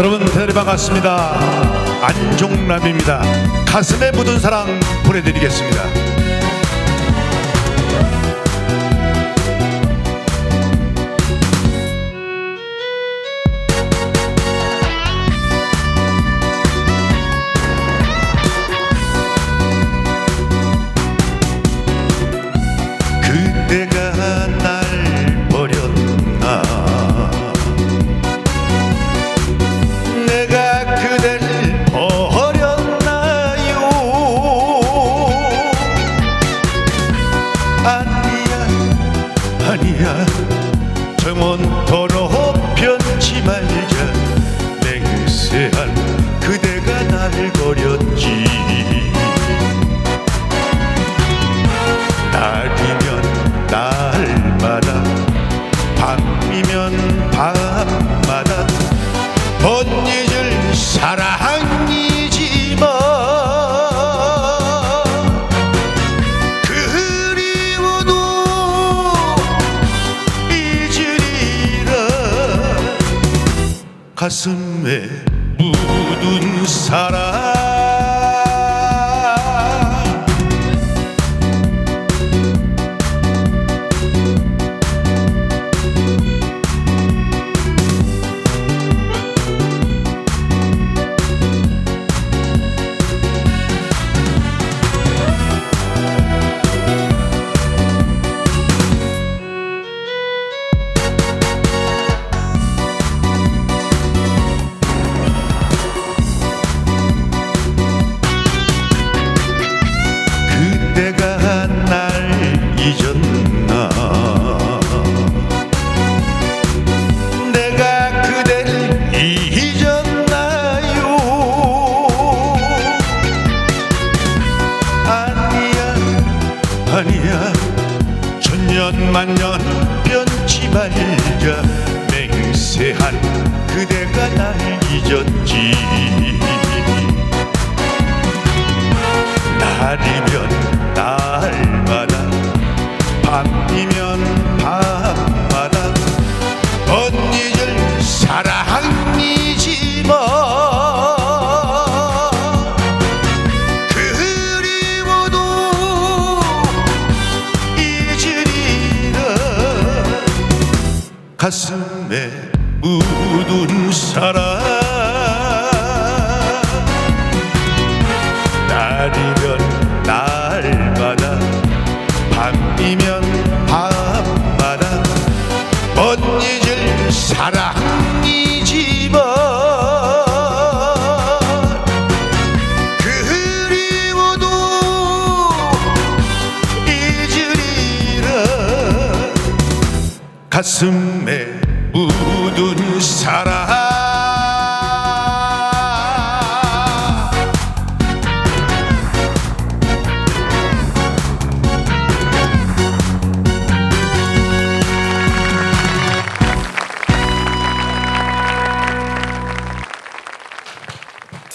여러분들 반갑습니다. 안종남입니다. 가슴에 묻은 사랑 보내드리겠습니다. 정원토록 변치 말자. 맹세한 그대가 날 버렸지 가슴에 묻은 사랑 말자 맹세한 그대가 날 잊었지 가슴에 묻은 사랑. 날이면 날마다 밤이면 밤마다 못 잊을 사랑 가슴에 묻은 사랑